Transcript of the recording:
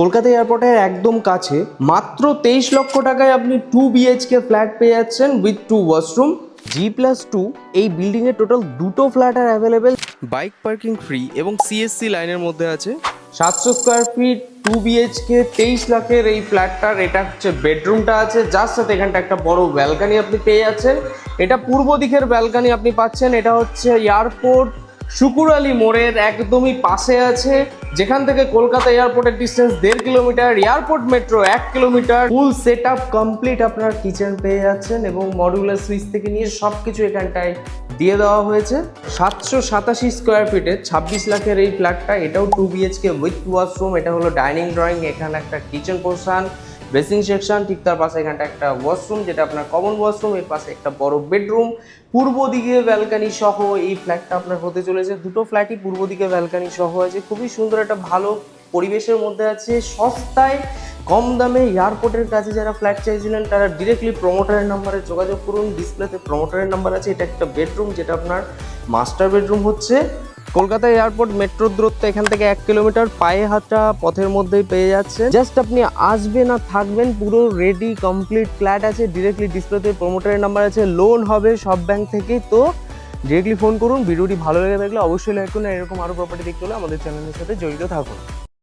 কলকাতা এয়ারপোর্টের একদম কাছে মাত্র তেইশ লক্ষ টাকায় আপনি টু বিএইচকে ফ্ল্যাট পেয়ে যাচ্ছেন with two washroom G plus two এই বিল্ডিংয়ে টোটাল দুটো ফ্ল্যাট আর অ্যাভেলেবেল বাইক পার্কিং ফ্রি এবং সিএসসি লাইনের মধ্যে আছে। সাতশো স্কোয়ার ফিট টু বিএইচকে তেইশ লাখের এই ফ্ল্যাটটার এটা হচ্ছে বেডরুমটা আছে। যার সাথে এখানটা একটা বড় ব্যালকানি আপনি পেয়ে যাচ্ছেন। এটা পূর্ব দিকের ব্যালকানি আপনি পাচ্ছেন, এটা হচ্ছে এয়ারপোর্ট শুকুর আলী মোড়ের একদমই পাশে আছে। যেখান থেকে কলকাতা এয়ারপোর্টের ডিস্টেন্স দেড় কিলোমিটার এয়ারপোর্ট মেট্রো এক kilometre full set up complete আপনার কিচেন পেয়ে যাচ্ছেন এবং মডিউলার সুইচ থেকে নিয়ে সব কিছু এখানটায় দিয়ে দেওয়া হয়েছে। সাতশো সাতাশি স্কোয়ার ফিটে ছাব্বিশ লাখের এই ফ্ল্যাটটা এটাও টু বিএইচকে উইথ ওয়াশরুম এটা হলো ডাইনিং ড্রয়িং এখানে একটা কিচেন পোর্শন ড্রেসিং সেকশন, ঠিক তার পাশে এখানটা একটা ওয়াশরুম যেটা আপনার কমন ওয়াশরুম এর পাশে একটা বড় বেডরুম পূর্ব দিকে ব্যালকানি সহ এই ফ্ল্যাটটা আপনার হতে চলেছে। দুটো ফ্ল্যাটই পূর্ব দিকে ব্যালকানি সহ আছে। খুবই সুন্দর একটা ভালো পরিবেশের মধ্যে আছে। সস্তায়, কম দামে এয়ারপোর্টের কাছে যারা ফ্ল্যাট চাইছিলেন, তারা ডিরেক্টলি প্রমোটারের নাম্বারে যোগাযোগ করুন। ডিসপ্লেতে প্রমোটারের নাম্বার আছে। এটা একটা বেডরুম যেটা আপনার মাস্টার বেডরুম হচ্ছে। কলকাতা এয়ারপোর্ট মেট্রো দূরত্ব এখান থেকে এক কিলোমিটার, পায়ে হাঁটা পথের মধ্যেই পেয়ে যাচ্ছে। জাস্ট আপনি আসবেন আর থাকবেন, পুরো রেডি কমপ্লিট ফ্ল্যাট আছে ডিরেক্টলি ডিসপ্লেতে প্রোমোটারের নাম্বার আছে লোন হবে সব ব্যাংক থেকেই। তো ডিরেক্টলি ফোন করুন, ভিডিওটি ভালো লেগে থাকলে অবশ্যই লাইক করুন এরকম আরও প্রপার্টি দেখতে হলে আমাদের চ্যানেলের সাথে জড়িত থাকুন।